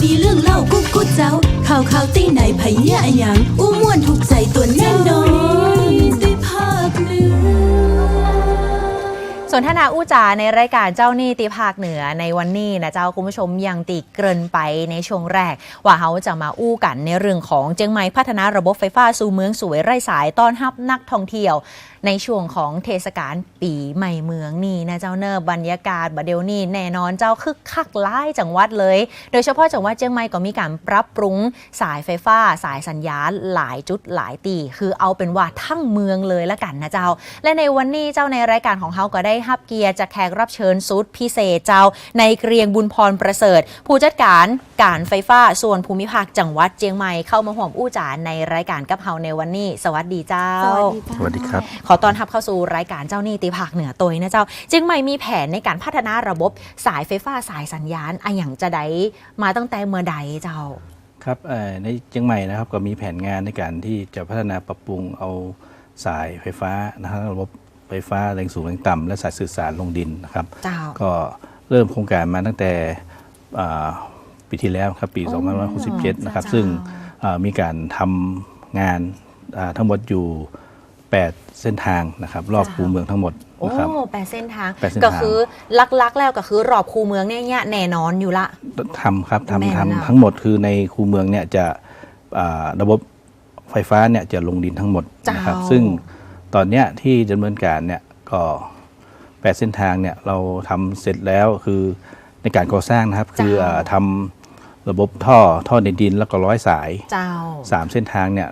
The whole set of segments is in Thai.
มีเรื่องเล่ากุ๊กกุ๊กเจ้า ข่าวข่าวตีไหนไผเนี่ยอะหยังอู้ม่วนถูกใจตัวแน่นอนได้ภาคเหนือสนทนาอู้จาในรายการเจ้าหนี้ตีภาคเหนือในวันนี้นะเจ้าคุณผู้ชมยังตีเกรินไปในช่วงแรก ว่าเขาจะมาอู้กันในเรื่องของเจียงใหม่พัฒนาระบบไฟฟ้าสู่เมืองสวยไร้สายต้อนรับนักท่องเที่ยว ในช่วงของเทศกาลปีใหม่เมืองนี่นะเจ้าเนอร์บรรยากาศบดเดยวนี่แน่นอนเจ้าคึกคักหลายจังหวัดเลย โดยเฉพาะจังหวัดเชียงใหม่ก็มีการปรับปรุงสายไฟฟ้า สายสัญญาณหลายจุดหลายตี คือเอาเป็นว่าทั้งเมืองเลยละกันนะเจ้า และในวันนี้เจ้าในรายการของเขาก็ได้ฮับเกียรติจากแขกรับเชิญสุดพิเศษเจ้า ในเกรียงบุญพรประเสริฐ ผู้จัดการการไฟฟ้าส่วนภูมิภาคจังหวัดเชียงใหม่เข้ามาห่วมอู้จาในรายการกับเฮาในวันนี้ สวัสดีเจ้า สวัสดีครับอต้อนรับเข้าสู่รายการเจ้าหนี้ตีภาคเหนือตัวนะเจ้า จึงไม่มีแผนในการพัฒนาระบบสายไฟฟ้าสายสัญญาณอะอย่างจะได้มาตั้งแต่เมื่อใดเจ้าครับเอ่อในเชียงใหม่นะครับก็มีแผนงานในการที่จะพัฒนาปรับปรุงเอาสายไฟฟ้านะครับระบบไฟฟ้าแรงสูงแรงต่ำและสายสื่อสารลงดินนะครับเจ้าก็เริ่มโครงการมาตั้งแต่อ่าปีที่แล้วครับปีโอ้2567นะครับเจ้าซึ่งอ่ามีการทำงานอ่าทั้งหมดอยู่ 8 เส้นทางนะครับรอบคูเมืองทั้งหมดโอ้นะครับ แปดเส้นทาง แปดเส้นทาง ก็คือลักๆแล้วก็คือรอบคูเมืองเนี่ยเนี่ยแน่นอนอยู่ละ ทำครับแม่นทำแล้ว ทำทั้งหมดคือในคูเมืองเนี่ยจะอ่าระบบไฟฟ้าเนี่ยจะลงดินทั้งหมดนะครับ เจ้า ซึ่งตอนเนี้ยที่ดำเนินการเนี่ยก็แปดเส้นทางเนี่ยเราทำเสร็จแล้วคือในการก่อสร้างนะครับ คืออ่าทำระบบท่อท่อในดินแล้วก็ร้อยสายเจ้า สามเส้นทางเนี่ย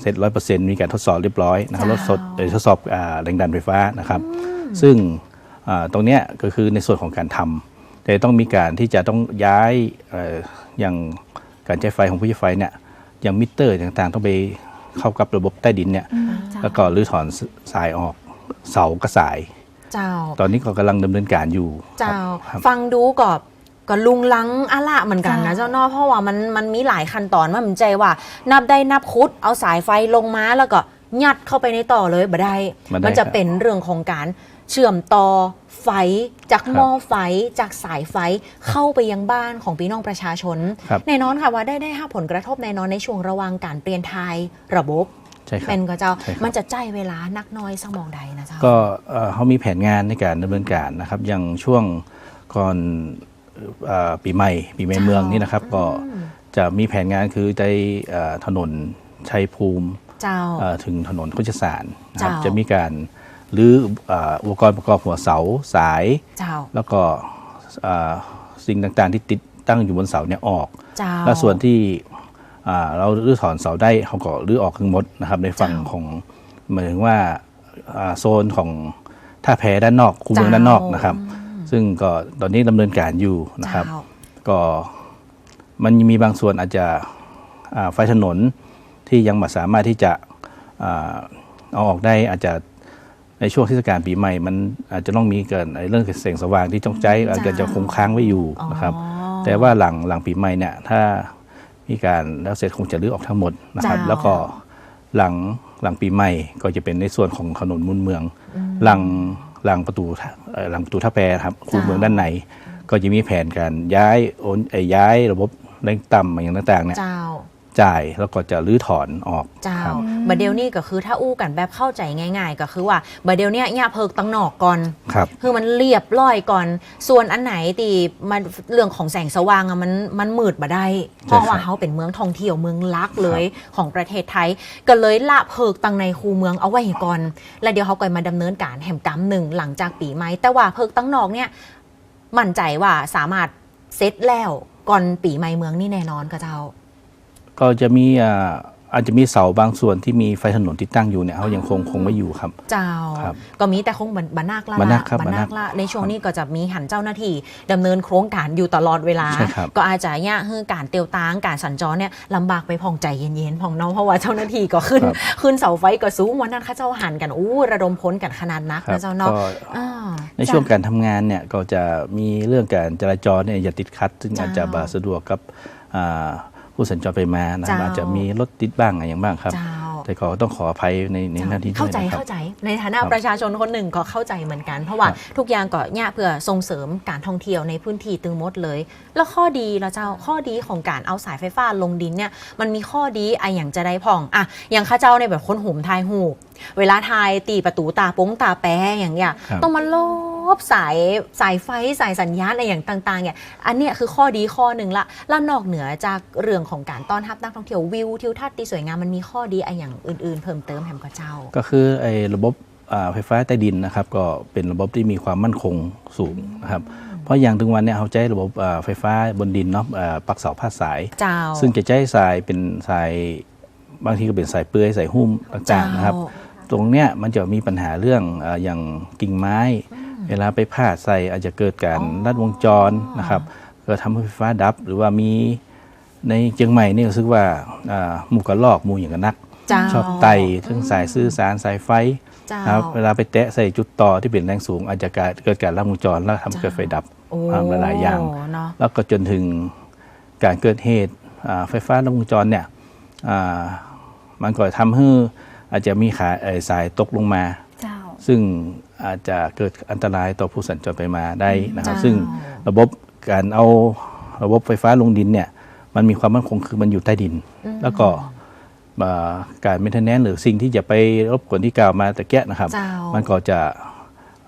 เสร็จร้อยเปอร์เซ็นต์มีการทดสอบเรียบร้อยนะครับทเจ้าดสอบเอ่อทดสอบอ่าแรงดันไฟฟ้านะครับ ซึ่งอ่าตรงเนี้ยก็คือในส่วนของการทำแต่ต้องมีการที่จะต้องย้ายเอ่ออย่างการใช้ไฟของผู้ใช้ไฟเนี่ยอย่างมิเตอร์ต่างๆ ต้องไปเข้ากับระบบใต้ดินเนี่ยแล้วก็รื้อถอนสายออกเสากระสาย เจ้า ตอนนี้ก็กำลังดำเนินการอยู่ เจ้าครับฟังดูก็ ก็ลุงลังอะละเหมือนกันนะเจ้าเจ้าเนอกเพราะว่ามันมันมีหลายขั้นตอนว่ามันใจว่า นับได้นับคุด เอาสายไฟลงมาแล้วก็ยัดเข้าไปในต่อเลยบ่ได้บ่ได้มันจะครับเป็นเรื่องของการเชื่อมต่อไฟจากครับหม้อไฟจากสายไฟเข้าไปยังบ้านของพี่น้องประชาชนครับแน่นอนค่ะว่าได้ได้รับผลกระทบแน่นอนในช่วงระหว่างการเปลี่ยนทายระบบใช่ครับเป็นก็เจ้าใช่ครับมันจะใจเวลานักน้อยสมองใดนะเจ้าก็เอ่อเขามีแผนงานในการดำเนินการนะครับอย่างช่วงก่อนเอ่อ ปีใหม่ปีใหม่เมืองนี่นะครับ ก็จะมีแผนงานคือในเอ่อถนนชัยภูมิเจ้าเอ่อถึงถนนโคชสารนะครับเจ้าจะมีการหรือเอ่ออุปกรณ์ประกอบหัวเสาสายเจ้าแล้วก็เอ่อสิ่งต่างๆที่ติดตั้งอยู่บนเสาเนี่ยออกเจ้าและส่วนที่อ่าเรารื้อถอนเสาได้เขาก็รื้อออกทั้งหมดนะครับในฝั่งเจ้าของหมายถึงว่าอ่าโซนของท่าแพด้านนอกคูเมืองเจ้าด้านนอกนะครับ ซึ่งก็ตอนนี้ดำเนินการอยู่นะครับเจ้าก็มันมีบางส่วนอาจจะอ่าไฟถนนที่ยังไม่สามารถที่จะอ่าเอาออกได้อาจจะในช่วงเทศกาลปีใหม่ มันอาจจะต้องมีเกิดไอ้เรื่องแสงสว่างที่ต้องใจอาจจะจะคงค้างไว้อยู่นะครับอ๋อแต่ว่าหลังหลังปีใหม่เนี่ยถ้ามีการแล้วเสร็จคงจะรื้อออกทั้งหมดนะครับเจ้าแล้วก็หลังหลังปีใหม่ก็จะเป็นในส่วนของถนนมุนเมือง หลัง หลังประตูท่าเอ่อหลังประตูท่าแพครับคูเมืองด้านใน ก็จะมีแผนการย้ายโอนเอ่ยย้ายระบบแรงต่ำอย่างต่างๆเนี่ยเจ้าจ่ายแล้วก็จะรื้อถอนออกเจ้าครับบดเดลนี่ก็คือถ้าอู้กันแบบเข้าใจง่าย ๆ ก็คือว่าบดเดลเนี่ยเนี่ยเพิกตังนอกก่อน ครับ คือมันเรียบร้อยก่อน ส่วนอันไหนตีมันเรื่องของแสงสว่างอะมันมันมืดมาได้ เพราะว่าเขาเป็นเมืองท่องเที่ยวเมืองลักเลยของประเทศไทย ก็เลยละเพิกตังในคูเมืองเอาไว้ก่อน แล้วเดี๋ยวเขาก็มาดำเนินการแหมกรรมหนึ่งหลังจากปีใหม่แต่ว่าเพิกตังนอกเนี่ยมั่นใจว่าสามารถเซตแล้วก่อนปีใหม่เมืองนี่แน่นอนก็เจ้า ก็จะมีอ่าอาจจะมีเสาบางส่วนที่มีไฟถนนติดตั้งอยู่เนี่ยเขายังคงคงไม่อยู่ครับ เจ้า ครับก็มีแต่คงบันบานาคละบานาคครับบานาคบานาคละในช่วงนี้ก็จะมีหันเจ้าหน้าที่ดำเนินโครงการอยู่ตลอดเวลา ใช่ครับ ก็อาจจะยากคือการเตียวตางการสัญจรเนี่ยลำบากไปผ่องใจเย็นๆผ่องเน้องเพราะว่าเจ้าหน้าที่ก็ขึ้น ครับ ขึ้นเสาไฟก็สูงวันนั้นเข้าเจ้าหันกันอู้ระดมพ้นกันขนาดนักครับนะเจ้าเนาะก็อ่า ในช่วงการทำงานเนี่ยก็จะมีเรื่องการจราจรเนี่ยอย่าติดขัด ซึ่งเจ้า อาจจะบาสะดวกกับอ่า ผู้สัญจรไปมานะเจ้าอาจจะมีรถติดบ้างอะไรอย่างบ้างครับเจ้าแต่ก็ต้องขออภัยในในหน้าที่ด้เข้าวยใจนะครับเข้าใจ ในฐานะครับประชาชนคนหนึ่งก็เข้าใจเหมือนกัน เพราะว่าครับทุกอย่างก็เนี่ยเพื่อส่งเสริมการท่องเที่ยวในพื้นที่ตึงหมดเลย แล้วข้อดีเราเจ้าข้อดีของการเอาสายไฟฟ้าลงดินเนี่ยมันมีข้อดีอะอย่างจะได้พ่องอะอย่างข้าเจ้าในแบบคนหุ่มทายหูกเวลาทายตีประตูตาโป้งตาแปะอย่างเงี้ยครับต้องมาล บสายสายไฟสายสัญญาณอะไรอย่างต่างๆเนี่ยอันเนี้ยคือข้อดีข้อหนึ่งละแล้วนอกเหนือจากเรื่องของการต้อนรับนักท่องเที่ยววิวทิวทัศน์ที่สวยงามมันมีข้อดีอะอย่างอื่น ๆ เพิ่มเติมแฮมก็เจ้า ก็คือไอ้ระบบอ่าไฟฟ้าใต้ดินนะครับก็เป็นระบบที่มีความมั่นคงสูงนะครับเพราะอย่างถึงวันเนี่ยเขาใช้ระบบอ่าไฟฟ้าบนดินเนาะอ่าปักเสาพาดสายเจ้าซึ่งจะใช้สายเป็นสายบางทีก็เป็นสายเปลือยสายหุ้มต่างๆนะครับ ตรงเนี้ยมันจะมีปัญหาเรื่องเอออย่างกิ่งไม้ เวลาไปพาดใส่อาจจะเกิดการอ๋อลัดวงจรนะครับก็ทำให้ไฟฟ้าดับ หรือว่ามีในเชียงใหม่นี่รู้สึกว่าอ่าหมู่กระลอกหมู่อย่างกันนักเจ้าชอบไต่ทั้งสายสื่อสารสายไฟเจ้าครับเวลาไปแตะใส่จุดต่อที่เป็นแรงสูง อาจจะเกิดเกิดการลัดวงจรแล้วทำให้เกิดไฟดับโอ้อ่าหลายๆอย่างเนาะแล้วก็จนถึงการเกิดเหตุอ่าไฟฟ้าลัดวงจรเนี่ยอ่ามันก็ทำให้อาจจะมีขาเอ่อสายตกลงมาเจ้าซึ่ง อาจจะเกิดอันตรายต่อผู้สัญจรไปมาได้นะครับเจ้าซึ่งระบบการเอาระบบไฟฟ้าลงดินเนี่ยมันมีความมั่นคงคือมันอยู่ใต้ดิน แล้วก็อ่าการเมนเทนแนนหรือสิ่งที่จะไปรบกวนที่กล่าวมาตะเกียนะครับเจ้ามันก็จะ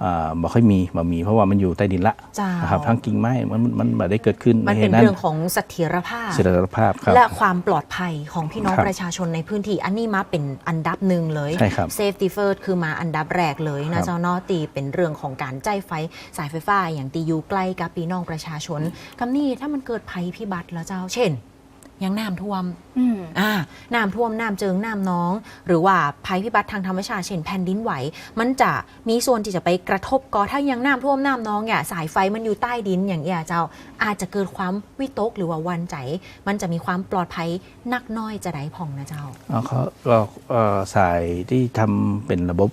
อ่าบ่ค่อยมีบ่มีเพราะว่ามันอยู่ใต้ดินละเจ้านนะครับทั้งกิ่งไม้มันมันมันบ่ได้เกิดขึ้นมันเป็นใหตุเรื่องของเสถียรภาพเสถียรภาพครับและความปลอดภัยของพี่น้องครับประชาชนในพื้นที่ อันนี้มาเป็นอันดับหนึ่งเลยใช่ครับ Safety First คือมาอันดับแรกเลยครันะบเจ้าเนอตีเป็นเรื่องของการใจายไฟสายไฟฟ้าอย่างตีอยู่ใกล้กับพี่น้องประชาชนคำนี้ถ้ามันเกิดภัยพิบัติแล้วเจ้า เช่นอ ยังน้ำท่วมอืมอ่าน้ำท่วมน้ำเจิงน้ำน้อง หรือว่าภัยพิบัติทางธรรมชาติเช่นแผ่นดินไหว มันจะมีส่วนที่จะไปกระทบก็ถ้ายังน้ำท่วมน้ำน้องเนี่ยสายไฟมันอยู่ใต้ดินอย่างเงี้ยเจ้า อาจจะเกิดความวิตกหรือว่าหวันใจ มันจะมีความปลอดภัยนักน้อยจะได้พองนะเจ้าเอาเขาก็เอ่อสายที่ทำเป็นระบบ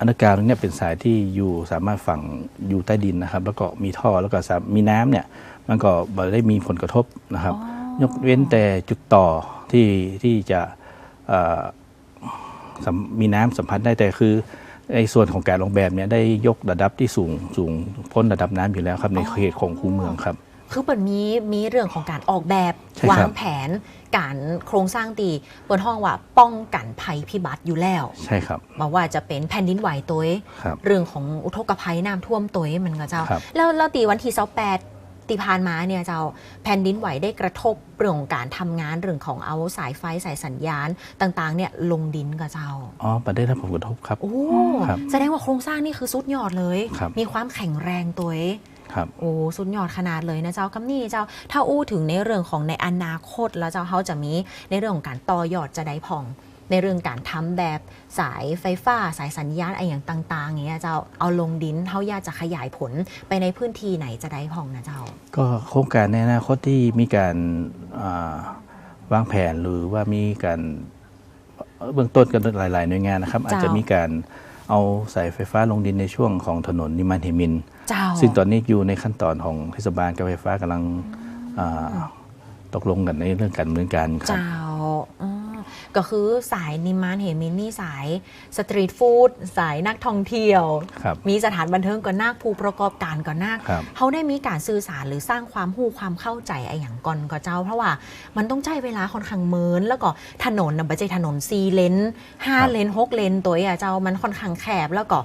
อนุการตรงเนี้ยเป็นสายที่อยู่สามารถฝังอยู่ใต้ดินนะครับ แล้วก็มีท่อแล้วก็สามมีน้ำเนี่ยมันก็ไม่ได้มีผลกระทบนะครับ ยกเว้นแต่จุดต่อที่ที่จะเอ่อสัมมีน้ำสัมพันธ์ได้แต่คือในส่วนของการออกแบบเนี่ยได้ยกระดับที่สูงสูงพ้นระดับน้ำอยู่แล้วครับในเขตของคูเมืองครับ คือเปิดมีมีเรื่องของการออกแบบใช่ครับวางแผนการโครงสร้างตีเปิดห้องว่าป้องกันภัยพิบัติอยู่แล้วใช่ครับบอกว่าจะเป็นแผ่นดินไหวตัวเองครับเรื่องของอุทกภัยน้ำท่วมตัวเองมันก็เจ้าครับแล้วแล้วตีวันที่เสาแปด ตีพานมาเนี่ยเจ้าแผ่นดินไหวได้กระทบเรื่องของการทำงานเรื่องของเอาสายไฟสายสัญญาณต่างๆเนี่ยลงดินกับเจ้าอ๋อประได้รับผลกระทบครับโอ้ครับแสดงว่าโครงสร้างนี่คือสุดยอดเลยครับมีความแข็งแรงตัวเองครับโอ้สุดยอดขนาดเลยนะเจ้าคำนี้เจ้า ถ้าอู้ถึงในเรื่องของในอนาคตแล้วเจ้าเขาจะมีในเรื่องของการต่อยอดจะได้พอง ในเรื่องการทำแบบสายไฟฟ้า สายสัญญาณอะไรอย่างต่างๆอย่างเงี้ยเจ้าเอาลงดินเขาอยากจะขยายผลไปในพื้นที่ไหนจะได้พองนะเจ้า ก็โครงการในอนาคตที่มีการอ่าวางแผนหรือว่ามีการเบื้องต้นกันหลาย ๆ หน่วยงานนะครับ อาจจะมีการเอาสายไฟฟ้าลงดินในช่วงของถนนนิมานเหมินเจ้าซึ่งตอนนี้อยู่ในขั้นตอนของเทศบาลการไฟฟ้ากำลังอ่าตกลงกันในเรื่องการดำเนินการครับเจ้าอ๋อ ก็คือสายนิมานเหมินนี่สายสตรีทฟู้ดสายนักท่องเที่ยวครับมีสถานบันเทิงก่อนนาคผู้ประกอบการก่อนนาคครับเขาได้มีการสื่อสารหรือสร้างความหู้ความเข้าใจไอ้อย่างก่อนก็เจ้า เพราะว่ามันต้องใช้เวลาค่อนข้างเมินแล้วก็ถนนนะไม่ใช่ถนนซีเลนห้าครับเลนหกเลนตัวอะเจ้ามันค่อนข้างแคบแล้วก็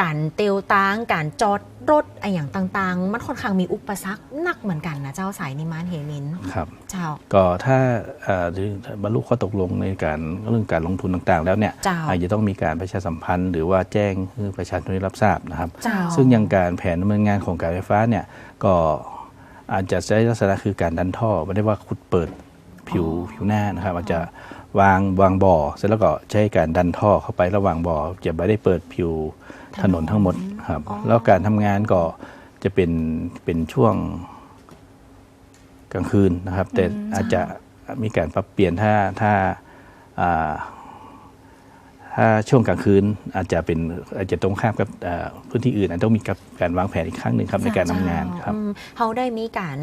การเตียวตางการจอดรถไอ้อย่างต่างๆ มันค่อนข้างมีอุปสรรคหนักเหมือนกันนะเจ้าสายนิมานเฮมินครับเจ้าก็ถ้าเอ่อหรือบรรลุข้อตกลงในการเรื่องการลงทุนต่างๆ แล้วเนี่ยเจ้าอาจจะต้องมีการประชาสัมพันธ์หรือว่าแจ้งให้ประชาชนได้รับทราบนะครับเจ้าซึ่งยังการแผนดำเนินงานของการไฟฟ้าเนี่ยก็อาจจะใช้ลักษณะคือการดันท่อไม่ได้ว่าขุดเปิดผิวผิวหน้านะครับอาจจะ วางวางบ่อ เสร็จแล้วก็ใช้การดันท่อเข้าไประหว่างบ่อจะไม่ได้เปิดผิวถนนทั้งหมดครับอ๋อแล้วการทำงานก็จะเป็นเป็นช่วงกลางคืนนะครับ แต่อาจจะมีการปรับเปลี่ยนถ้าถ้าอ่าถ้าช่วงกลางคืนอาจจะเป็นอาจจะตรงข้ามกับเอ่อพื้นที่อื่นอาจจะต้องมีกับการวางแผนอีกครั้งหนึ่งครับในการทำงานครับอืมเขาได้มีการ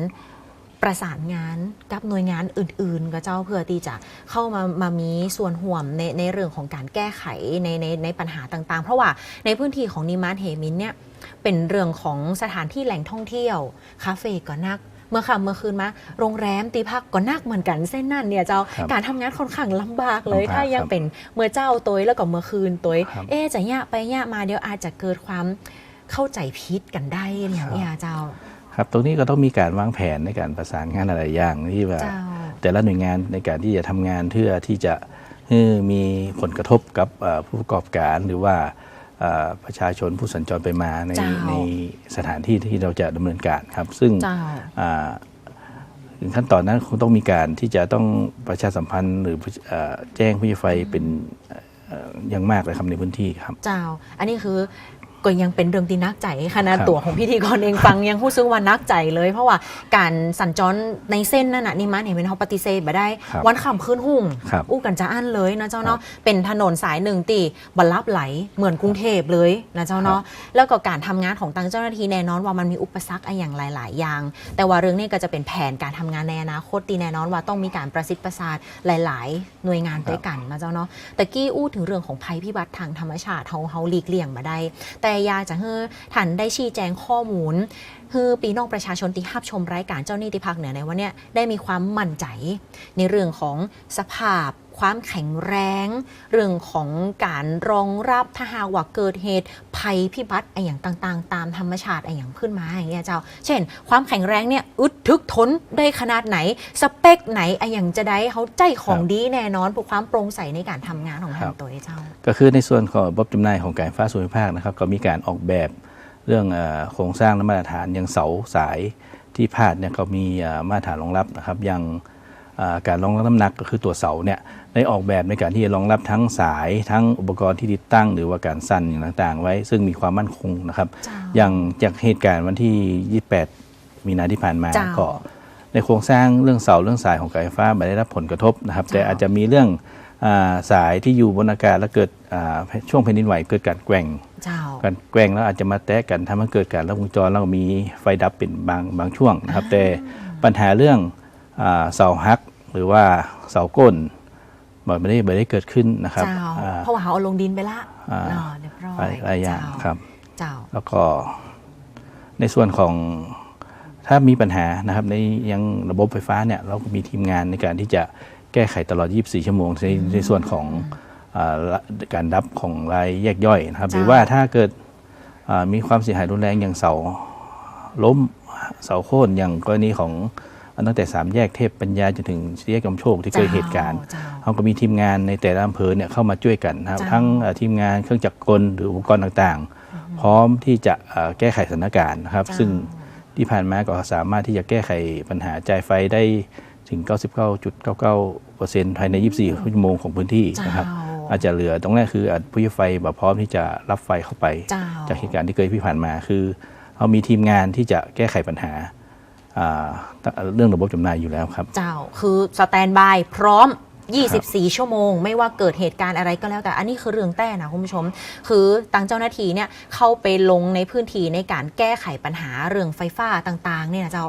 ประสานงานกับหน่วยงานอื่น ๆ กับเจ้าเพื่อที่จะเข้ามามามีส่วนห่วมในในเรื่องของการแก้ไขในในในปัญหาต่างๆ เพราะว่าในพื้นที่ของนิมานเฮมินเนี่ยเป็นเรื่องของสถานที่แหล่งท่องเที่ยว คาเฟ่ก็นักเมื่อค่ำเมื่อคืนมาโรงแรมตีพักก็นักเหมือนกันเส้นนั่นเนี่ยเจ้าครับการทำงานค่อนข้างลำบากเลยลำบากถ้ายังครับเป็นเมื่อเจ้าตัวแล้วก็เมื่อคืนตัวครับเอ๊ะจะยะไปยะมาเดี๋ยวอาจจะเกิดความเข้าใจผิดกันได้อย่างเนี้ยเจ้า ครับตรงนี้ก็ต้องมีการวางแผนในการประสานงานหลายๆอย่างที่ว่าเจ้าแต่ละหน่วยงานในการที่จะทำงานเพื่อที่จะให้มีผลกระทบกับเอ่อผู้ประกอบการหรือว่าเอ่อประชาชนผู้สัญจรไปมาในเจ้าในสถานที่ที่เราจะดำเนินการครับ ซึ่งเจ้าอ่าถึงขั้นตอนนั้นคงต้องมีการที่จะต้องประชาสัมพันธ์หรือเอ่อแจ้งผู้ใช้ไฟเป็นเอ่ออย่างมากเลยครับในพื้นที่ครับ เจ้า อันนี้คือ ก็ยังเป็นเรื่องที่นักใจขนาดครับตัวของพิธีกรเองฟังยังพูดซึ่งว่านักใจเลย เพราะว่าการสัญจรในเส้นนั่นน่ะนี่มันเห็นเป็นเขาปฏิเสธมาได้ครับวันขำขึ้นหุ่งครับอู้กันจะอั้นเลยนะเจ้าเนาะเป็นถนนสายหนึ่งตีบรรลับไหลเหมือนกรุงเทพเลยนะเจ้าเนาะแล้วก็การทำงานของตังเจ้าหน้าที่แน่นอนว่ามันมีอุปสรรคอะไรอย่างหลาย ๆ อย่าง แต่ว่าเรื่องนี้ก็จะเป็นแผนการทำงานในอนาคตตีแน่นอนว่าต้องมีการประสิทธิ์ประสานหลาย ๆ หน่วยงานด้วยกันนะเจ้าเนาะแต่กี้อู้ถึงเรื่องของภัยพิบัติทางธรรมชาติเฮาเฮาหลีกเลี่ยงมาได้แต่อยากจะให้ท่านได้ชี้แจงข้อมูลคือปีน้องประชาชนที่หับชมรายการเจ้าหนี้ที่ภาคเหนือในวันนี้ได้มีความมั่นใจ ในเรื่องของสภาพ ความแข็งแรง เรื่องของการรองรับถ้าหากว่าเกิดเหตุภัยพิบัติอะไรอย่างต่างๆ ตามธรรมชาติอะไรอย่างขึ้นมาอย่างเงี้ยเจ้า เช่น ความแข็งแรงเนี่ยอึดทึกทนได้ขนาดไหน สเปคไหนอะไรอย่างจะได้เขาใจของครับดีแน่นอนเพื่อความโปร่งใสในการทำงานของครัทางบตัวเจ้า ก็คือในส่วนของระบบจำหน่ายของการไฟฟ้าส่วนภูมิภาคนะครับก็มีการออกแบบเรื่องเอ่อโครงสร้างและมาตรฐานอย่างเสาสายที่พาดเนี่ยก็มีเอ่อมาตรฐานรองรับนะครับอย่างเอ่อ การรองรับน้ำหนักก็คือตัวเสาเนี่ยได้ออกแบบในการที่จะรองรับทั้งสายทั้งอุปกรณ์ที่ติดตั้ง หรือว่าการสั่นอย่างต่างๆ ไว้ ซึ่งมีความมั่นคงนะครับเจ้าอย่างจากเหตุการณ์วันที่ 28 มีนาที่ผ่านมาเจ้าก็ในโครงสร้างเรื่องเสาเรื่องสายของการไฟฟ้าไม่ได้รับผลกระทบนะครับ แต่เจ้าอาจจะมีเรื่องอาสายที่อยู่บนอากาศแล้วเกิดอ่าช่วงแผ่นดินไหวเกิดการแกว่งเจ้าการแกว่งแล้วอาจจะมาแตะกันทำให้เกิดการลัดวงจรแล้วก็มีไฟดับเป็นบางบางช่วงนะครับ แต่ปัญหาเรื่องอาเสาฮัก หรือว่าเสาก้นมันไม่ได้ไม่ได้เกิดขึ้นนะครับเจ้าอ่า เพราะว่าเขาเอาลงดินไปละอ่าอ๋อเรียบร้อหลายยหลายอย่างเจ้ครับ เจ้า แล้วก็ในส่วนของถ้ามีปัญหานะครับในยังระบบไฟฟ้าเนี่ยเราก็มีทีมงานในการที่จะแก้ไขตลอด 24 ชั่วโมง ในในส่วนของอาละการดับของรายแยกย่อยนะครับ หรือว่าถ้าเกิดอ่ามีความเสียหายรุนแรงอย่างเสาล้มเสาโค่นอย่างกรณีของ ตั้งแต่สามแยกเทพปัญญาจนถึงสี่แยกกำโชคที่เกิดเหตุการณ์เจ้าเขาก็มีทีมงานในแต่ละอำเภอเนี่ยเข้ามาช่วยกันนะครับจ้าทั้งเอ่อทีมงานเครื่องจักรกลหรืออุปกรณ์ต่างๆ พร้อมที่จะเอ่อแก้ไขสถานการณ์นะครับจ้าซึ่งที่ผ่านมาก็สามารถที่จะแก้ไขปัญหาจ่ายไฟได้ถึง 99.99%ภายใน 24 ชั่วโมงของพื้นที่นะครับเจ้าอาจจะเหลือตรงแรกคืออาจผู้ใช้ไฟแบบพร้อมที่จะรับไฟเข้าไปเจ้าจากเหตุการณ์ที่เคยที่ผ่านมาคือเรามีทีมงานที่จะแก้ไขปัญหาอ่า เรื่องระบบจำหน่ายอยู่แล้วครับ เจ้าคือสแตนบายพร้อม 24 ชั่วโมง ไม่ว่าเกิดเหตุการณ์อะไรก็แล้วแต่ อันนี้คือเรื่องแต่นะคุณผู้ชม คือทางเจ้าหน้าที่เนี่ยเข้าไปลงในพื้นที่ในการแก้ไขปัญหาเรื่องไฟฟ้าต่างๆเนี่ยนะเจ้า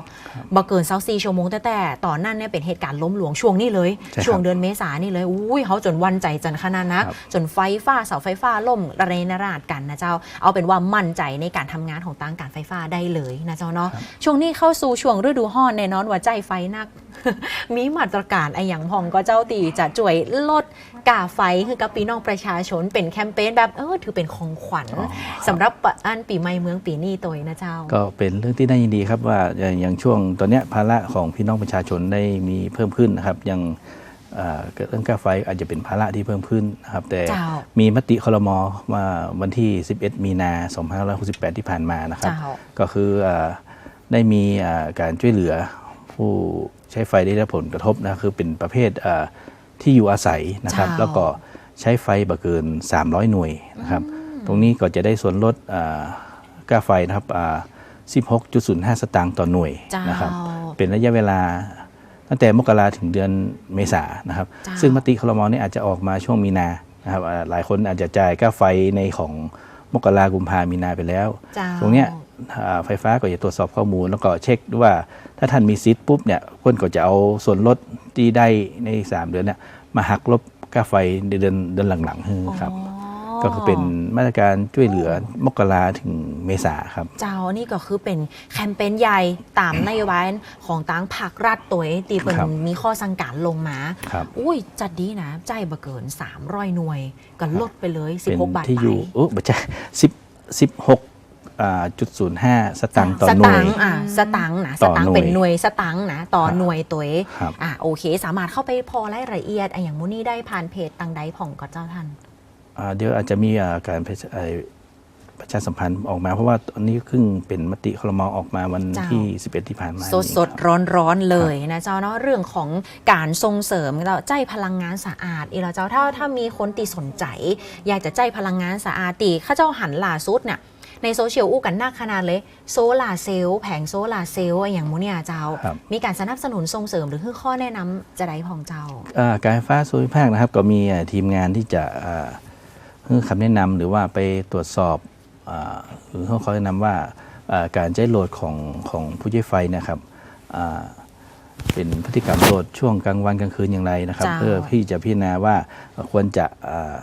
บ่เกิน24ชั่วโมงแต่แต่ตอนนั้นเนี่ยเป็นเหตุการณ์ล้มหลวงช่วงนี้เลยใช่ครับช่วงเดือนเมษานี่เลยอุ้ยเขาจนวันใจจันขนาดนะครับจนไฟฟ้าเสาไฟฟ้าล่มระเนระนาดกันนะเจ้า เอาเป็นว่ามั่นใจในการทำงานของต่างการไฟฟ้าได้เลยนะเจ้าเนาะช่วงนี้เข้าสู่ช่วงฤดูร้อนแน่นอนว่าใจไฟนัก มีมาตรการไออย่างพองก็เจ้าตีจะช่วยลดกาไฟคือกับปีน้องประชาชนเป็นแคมเปญแบบเออถือเป็นของขวัญอ๋อสำหรับอันปีใหม่เมืองปีนี้ตัวเองนะเจ้า ก็เป็นเรื่องที่น่ายินดีครับว่าอย่างอย่างช่วงตอนเนี้ยภาระของพี่น้องประชาชนได้มีเพิ่มขึ้นนะครับอย่างเอ่อเกิดเรื่องค่าไฟอาจจะเป็นภาระที่เพิ่มขึ้นนะครับแต่เจ้ามีมติคลมมาวันที่ 11 มีนา 2568 ที่ผ่านมานะครับเจ้าก็คือเอ่อได้มีเอ่อการช่วยเหลือผู้ใช้ไฟได้รับผลกระทบนะคือเป็นประเภทเอ่อ ที่อยู่อาศัยนะครับเจ้าแล้วก็ใช้ไฟบ่เกิน 300 หน่วยนะครับ ตรงนี้ก็จะได้ส่วนลดเอ่อค่าไฟนะครับอ่า16.05 สตางค์ต่อหน่วยเจ้านนะครับ เป็นระยะเวลาตั้งแต่มกราถึงเดือนเมษายนนะครับเจ้าซึ่งมติคลมนี่อาจจะออกมาช่วงมีนานะครับอ่าหลายคนอาจจะจ่ายค่าไฟในของมกรากุมภามีนาไปแล้วเจ้าตรงเนี้ยอ่า ไฟฟ้าก็จะตรวจสอบข้อมูล แล้วก็เช็คด้วยว่าถ้าท่านมีสิทธิ์ปุ๊บเนี่ยคนก็จะเอาส่วนลดที่ได้ใน 3 เดือนเนี่ยมาหักลบค่าไฟในเดือนเดือนหลังๆให้ครับก็คือเป็นมาตรการช่วยเหลือมกราถึงเมษาครับ เจ้านี่ก็คือเป็นแคมเปญใหญ่ตามนโยบายของตั้งภาครัฐตัวเองตีเป็นครับมีข้อสั่งการลงมาครับอุ้ยจัดดีนะใจบ่เกิน 300 หน่วย ก็ลดไปเลยเป็น16 บาทที่ไปอยู่โอ้ไม่ใช่สิบสิบหกอ่า จุดศูนย์ห้าสตางค์ต่อสหน่ตัวยงค์อะสตังค์นะสต่อตังหน่ค์วยเป็นหน่วยสตังค์นะต่อครับหน่วยตัวเองครับ อะโอเค สามารถเข้าไปพอรายละเอียดอะอย่างมูนี่ได้ผ่านเพจตังใดผ่องก็เจ้าท่าน อ่าเดี๋ยวอาจจะมีอ่าการประชาเอ่อประชาสัมพันธ์ออกมา เพราะว่าตอนนี้เพิ่งเป็นมติครมออกมาวันเจ้า ที่ 11 ที่ผ่านมาสดนี่สดครับร้อนร้อนๆเลยนะเจ้าเนาะเรื่องของการส่งเสริมเราใจพลังงานสะอาดอีเราเจ้าถ้าถ้ามีคนตีสนใจ อยากจะใจพลังงานสะอาดตีข้าเจ้าหันล่าสุดเนี่ย ในโซเชียลอู้กันหน้าขนาดเลย โซลาร์เซลล์แผงโซลาร์เซลล์อย่างมูเนี่ยเจ้าครับมีการสนับสนุนส่งเสริมหรือคือข้อแนะนำจะได้ของเจ้าอ่าการไฟฟ้าส่วนภูมิภาคนะครับ ก็มีอ่าทีมงานที่จะอ่าให้คำแนะนำหรือว่าไปตรวจสอบอาหรือให้เขาแนะนำว่าอ่าการใช้โหลดของของผู้ใช้ไฟเนะครับอ่าเป็นพฤติกรรมโหลดช่วงกลางวันกลางคืนอย่างไรนะครับเจ้าเพื่อที่จะพิจารณาว่าควรจะอ่า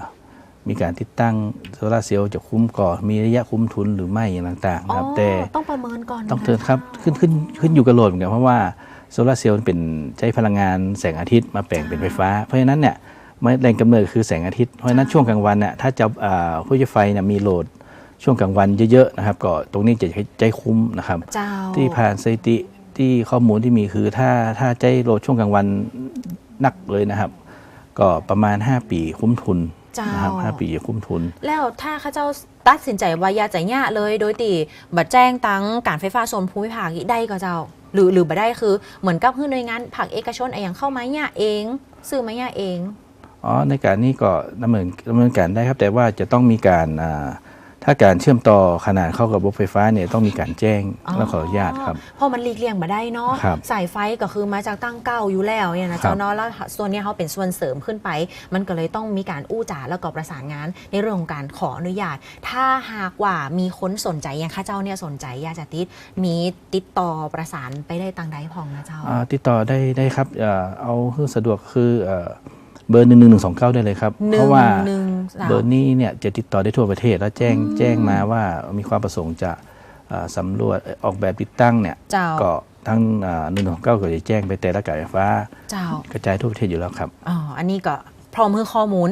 มีการติดตั้งโซลาร์เซลล์จะคุ้มก่อนมีระยะคุ้มทุนหรือไม่อย่างต่างๆอ๋อนะครับแต่ต้องประเมินก่อนต้องนะเตือนครับขึ้นขึ้นขึ้นอยู่กับโหลดเหมือนกันเพราะว่าโซลาร์เซลล์เป็นใช้พลังงานแสงอาทิตย์มาแปลงเป็นไฟฟ้า เพราะฉะนั้นเนี่ยไม่แรงกำเนิดคือแสงอาทิตย์เพราะฉะนั้นช่วงกลางวันเนี่ยถ้าจะอ่าผู้ใช้ไฟเนี่ยมีโหลดช่วงกลางวันเยอะๆนะครับก็ตรงนี้จะใจคุ้มนะครับเจ้าที่ผ่านสถิติที่ข้อมูลที่มีคือถ้าถ้าใจโหลดช่วงกลางวันนักเลยนะครับ ก็ประมาณ 5 ปีคุ้มทุน เจ้านะครับ5ปีคุ้มทุน แล้วถ้าข้าเจ้าตัดสินใจว่าอยากจะเนี่ยเลย โดยตีบัดแจ้งตังการไฟฟ้าส่วนภูมิภาคอีกได้ก็เจ้า หรือหรือบ่ได้คือเหมือนกับเพื่อนหน่วยงานภาคเอกชนอะไรอย่างเข้ามาเนี่ยเอง ซื้อมาเนี่ยเองอ๋อในการนี้ก็ดำเนินดำเนินการได้ครับ แต่ว่าจะต้องมีการอ่า ถ้าการเชื่อมต่อขนาดเข้ากับระบบไฟฟ้าเนี่ยต้องมีการแจ้งและขออนุญาตครับเพราะมันหลีกเลี่ยงมาได้เนาะครับสายไฟก็คือมาจากตั้งเก้าอยู่แล้วเนี่ยนะเจ้าเนาะแล้วส่วนเนี้ยเขาเป็นส่วนเสริมขึ้นไป มันก็เลยต้องมีการอู้จ่าแล้วก็ประสานงานในเรื่องของการขออนุญาต ถ้าหากว่ามีคนสนใจอย่างข้าเจ้าเนี่ยสนใจอยากจะติดมีติดต่อประสานไปได้ตังใดพองนะเจ้าอ่าติดต่อได้ได้ครับเอ่อเอาคือสะดวกคือ เอ่อเบอร์หนึ่งหนึ่งหนึ่งสองเก้าได้เลยครับ หนึ่งเพราะว่าหนึ่งสาม เบอร์นี้เนี่ยจะติดต่อได้ทั่วประเทศแล้วแจ้งแจ้งมาว่ามีความประสงค์จะอ่าสำรวจเอ่อออกแบบติดตั้งเนี่ยเจ้า ก็ทั้งหนึ่งของเก้าก็จะแจ้งไปแต่ละการไฟฟ้า เจ้ากระจายทั่วประเทศอยู่แล้วครับ อ๋อ อันนี้ก็พ ร้อมคือข้อมูล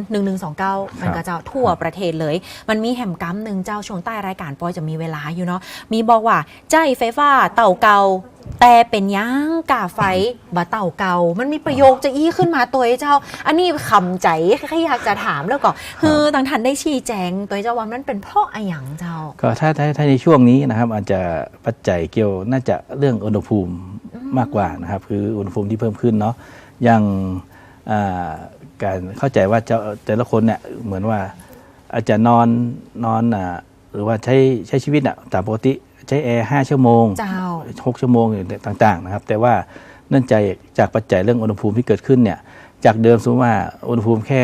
1129 มันก็จะทั่วประเทศเลย มันมีแหมกัมหนึ่งเจ้าช่วงใต้รายการปอยจะมีเวลาอยู่เนาะมีบอกว่าใจไฟฟ้าเต่าเก่าแต่เป็นหยังกาไฟบ่เต่าเก่ามันมีประโยคจะอี้ขึ้นมาตัวเจ้า อันนี้คำใจแค่อยากจะถามแล้วก็คือต่างทันได้ชี้แจงตัวเจ้าว่ามันเป็นเพราะอะไรหยังเจ้า ก็ถ้าถ้าถ้าในช่วงนี้นะครับอาจจะปัจจัยเกี่ยวน่าจะเรื่องอุณหภูมิมากกว่านะครับคืออุณหภูมิที่เพิ่มขึ้นเนาะอย่างอ่า การเข้าใจว่าเจ้าแต่ละคนเนี่ยเหมือนว่าอาจจะนอนนอนอ่าหรือว่าใช้ใช้ชีวิตอะตามปกติใช้แอร์ห้าชั่วโมงเจ้า หกชั่วโมงอย่างต่างๆนะครับ แต่ว่าเนื่องจากจากปัจจัยเรื่องอุณหภูมิที่เกิดขึ้นเนี่ยจากเดิมสมมติว่าอุณหภูมิแค่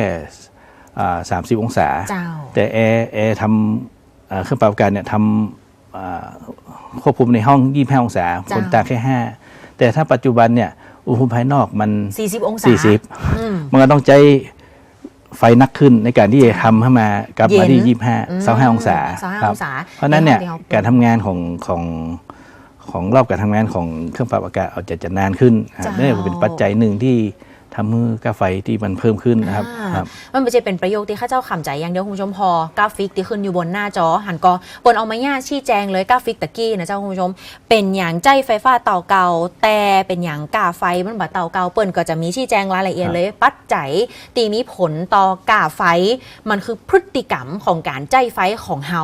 สามสิบองศา เจ้า แต่แอร์แอร์ทำเอ่อเครื่องปรับอากาศเนี่ยทำอ่าควบคุมในห้อง 25 องศาจ้ะคนตากแค่ 5 แต่ถ้าปัจจุบันเนี่ย อุณหภูมิภายนอกมัน 40 องศา40 อืม มันก็ต้องใช้ไฟนักขึ้นในการที่จะทำให้มากลับมาเย็นที่25 25องศา25ครับองศาเพราะฉะนั้นเนี่ยในห้องที่เขาการทำงานของของของรอบการทำงานของเครื่องปรับอากาศอาจจะจะนานขึ้นนะครับเจ้านี่เป็นปัจจัยหนึ่งที่ ทำให้ค่าไฟที่มันเพิ่มขึ้นนะครับอ่าครับ มันไม่ใช่เป็นประโยคที่ข้าเจ้าขำใจอย่างเดียวคุณผู้ชมพอกราฟิกที่ขึ้นอยู่บนหน้าจอ หันก็บนเอามาย่าชี้แจงเลยกราฟิกตะกี้นะเจ้าคุณผู้ชม เป็นอย่างใจไฟฟ้าเตาเก่า แต่เป็นอย่างกาไฟมันบ่เตาเก่าเปิ้นก็จะมีชี้แจงรายละเอียดเลย ปัจจัยตีมีผลต่อกาไฟ มันคือพฤติกรรมของการใจไฟของเฮา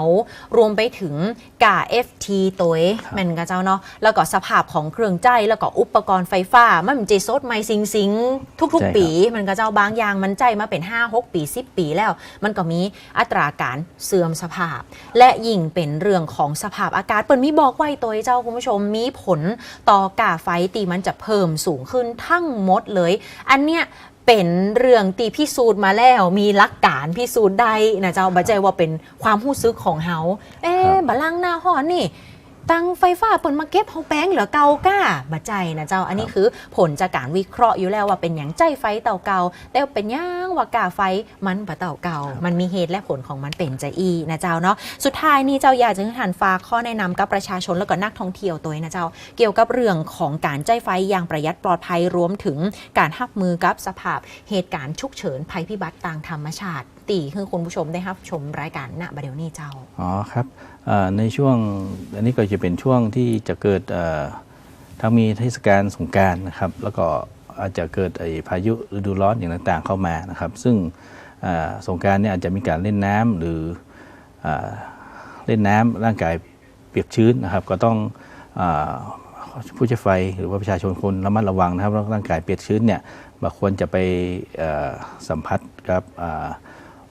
รวมไปถึงกา FT ตัวเองแม่นก็เจ้าเนาะแล้วก็สภาพของเครื่องใจแล้วก็อุปกรณ์ไฟฟ้ามันมันจะซดไม่ซิงซิงทุกใช่ครับๆปีมันก็เจ้าบางอย่างมันใจมาเป็น 5 6 ปี 10 ปีแล้ว มันก็มีอัตราการเสื่อมสภาพ และยิ่งเป็นเรื่องของสภาพอากาศเปิดมีบอกไว้ตัวเจ้าคุณผู้ชมมีผลต่อกาไฟตีมันจะเพิ่มสูงขึ้นทั้งหมดเลย อันเนี้ยเป็นเรื่องตีพิสูจน์มาแล้วมีหลักการพิสูจน์ได้นะเจ้าบัจใจว่าเป็นความรู้สึกของเฮาเอ๊ะบะลังหน้าห้อนนี่ ตั้งไฟฟ้าเปิดมาเก็บเฮาแป้งเหลือเก่าก้าบัใจนะเจ้าอันนี้คือผลจากการวิเคราะห์อยู่แล้วว่าเป็นอย่างใจไฟเต่าเก่าแต่เป็นหย่างว่ากาไฟมันปะเต่าเก่ามันมีเหตุและผลของมันเป็นใจอีนะเจ้าเนาะสุดท้ายนี่เจ้าอยากจะให้ทานฝากข้อแนะนำกับประชาชนแล้วก็นักท่องเที่ยวตัวนี้นะเจ้า เกี่ยวกับเรื่องของการใจไฟอย่างประหยัดปลอดภัยรวมถึงการรับมือกับสภาพเหตุการณ์ฉุกเฉินภัยพิบัติทางธรรมชาติ ตีคือคุณผู้ชมได้รับชมรายการณบัดเดี๋ยวนี้เจ้า อ๋อครับในช่วงอันนี้ก็จะเป็นช่วงที่จะเกิดทั้งมีเทศกาลสงการนะครับ แล้วก็อาจจะเกิดไอพายุฤดูร้อนอย่างต่างๆ เข้ามานะครับ ซึ่งสงการเนี่ยอาจจะมีการเล่นน้ำหรือเอ่อเล่นน้ำร่างกายเปียกชื้นนะครับ ก็ต้องอผู้ใช้ไฟหรือว่าประชาชนคนระมัดระวังนะครับร่างกายเปียกชื้นเนี่ยบางควรจะไปสัมผัสกับ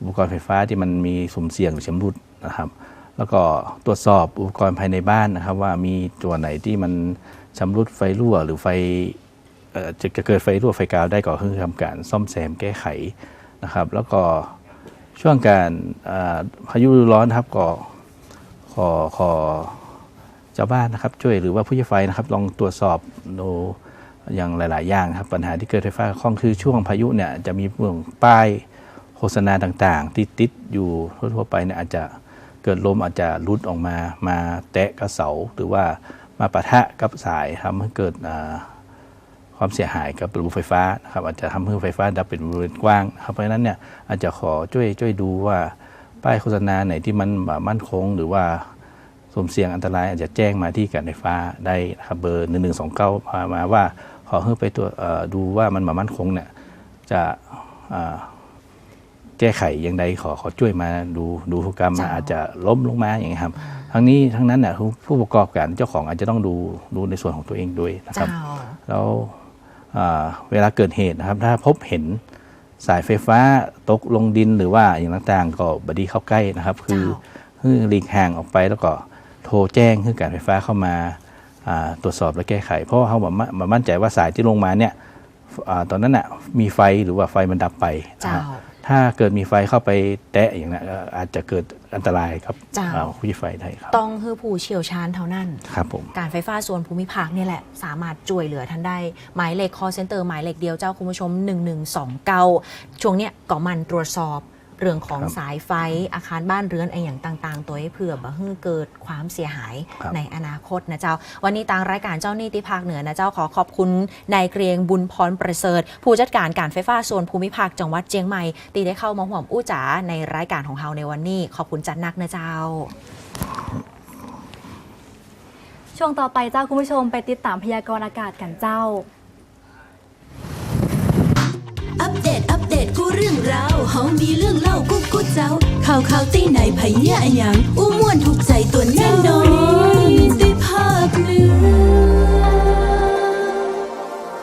อุปกรณ์ไฟฟ้าที่มันมีสุ่มเสี่ยงหรือชำรุดนะครับ แล้วก็ตรวจสอบอุปกรณ์ภายในบ้านนะครับ ว่ามีตัวไหนที่มันชำรุดไฟรั่วหรือไฟจะจะเกิดไฟรั่วไฟกาวได้ก็คือทำการซ่อมแซมแก้ไขนะครับ แล้วก็ช่วงการพายุร้อนครับก็ขอขอเจ้าบ้านนะครับช่วยหรือว่าผู้ใช้ไฟนะครับลองตรวจสอบดูอย่างหลาย ๆ อย่างครับปัญหาที่เกิดไฟฟ้าคล่องคือช่วงพายุเนี่ยจะมีพวกป้าย โฆษณาต่างๆ ที่ติดอยู่ทั่วๆไปเนี่ยอาจจะเกิดลมอาจจะรุดออกมามาแตะกับเสาหรือว่ามาปะทะกับสายทำให้เกิดความเสียหายกับระบบไฟฟ้านะครับอาจจะทำให้ไฟฟ้าดับเป็นบริเวณกว้างครับเพราะฉะนั้นเนี่ยอาจจะขอช่วยช่วยดูว่าป้ายโฆษณาไหนที่มันมั่นคง หรือว่าสุ่มเสี่ยงอันตราย อาจจะแจ้งมาที่การไฟฟ้าได้นะครับเบอร์ 1 1 2 9มามาว่าขอให้ไปตัวจดูว่ามันมามั่นคงเนี่ยจะอ่า แก้ไขอย่างใดขอขอช่วยมาดูดูพฤติกรรมมาเจ้าอาจจะล้มลงมาอย่างเงี้ยครับทั้งนี้ทั้งนั้นน่ะผู้ผู้ประกอบการเจ้าของอาจจะต้องดูดูในส่วนของตัวเองด้วยนะคเจ้ารับแล้วอ่าเวลาเกิดเหตุนะครับ ถ้าพบเห็นสายไฟฟ้าตกลงดินหรือว่าอย่างต่างๆ ก็บดีเข้าใกล้นะครับ คือคือหลีกห่างออกไปแล้วก็โทรแจ้งให้การไฟฟ้าเข้ามาอ่าตรวจสอบและแก้ไข เพราะว่าเขาแบบมามั่นใจว่าสายที่ลงมาเนี่ยอาตอนนั้นน่ะมีไฟหรือว่าไฟมันดับไปนะเจ้าครับ ถ้าเกิดมีไฟเข้าไปแตะอย่างนั้นก็อาจจะเกิดอันตรายกับจ้าอ่าผู้ใช้ไฟได้ครับ ต้องคือผู้เชี่ยวชาญเท่านั้น ครับผม การไฟฟ้าส่วนภูมิภาคเนี่ยแหละ สามารถช่วยเหลือท่านได้ หมายเลข call center หมายเลขเดียวเจ้าคุณผู้ชม 1129 ช่วงเนี้ยก็มันตรวจสอบ เรื่องของครับสายไฟอาคารบ้านเรือนไออย่างต่างๆ ตัวให้เผื่อบ่ให้เกิดความเสียหายครับในอนาคตนะเจ้า วันนี้ทางรายการเจ้าหนี้ติภาคเหนือนะเจ้าขอขอบคุณนายเกรียงบุญพรประเสริฐ ผู้จัดการการไฟฟ้าส่วนภูมิภาคจังหวัดเชียงใหม่ตีได้เข้ามาห่วมอู้จ๋าในรายการของเฮาในวันนี้ ขอบคุณจัดนักนะเจ้าช่วงต่อไปเจ้าคุณผู้ชมไปติดตามพยากรณ์อากาศกันเจ้า อัปเดตอัป เรื่องราวเฮามีเรื่องเล่ากุ๊กกุ๊เจ้า ข่าวข่าวตีไหนไผเนี่ยอะหยังอู้ม่วนถูกใจตัวแน่นอนได้ภาคเหนือ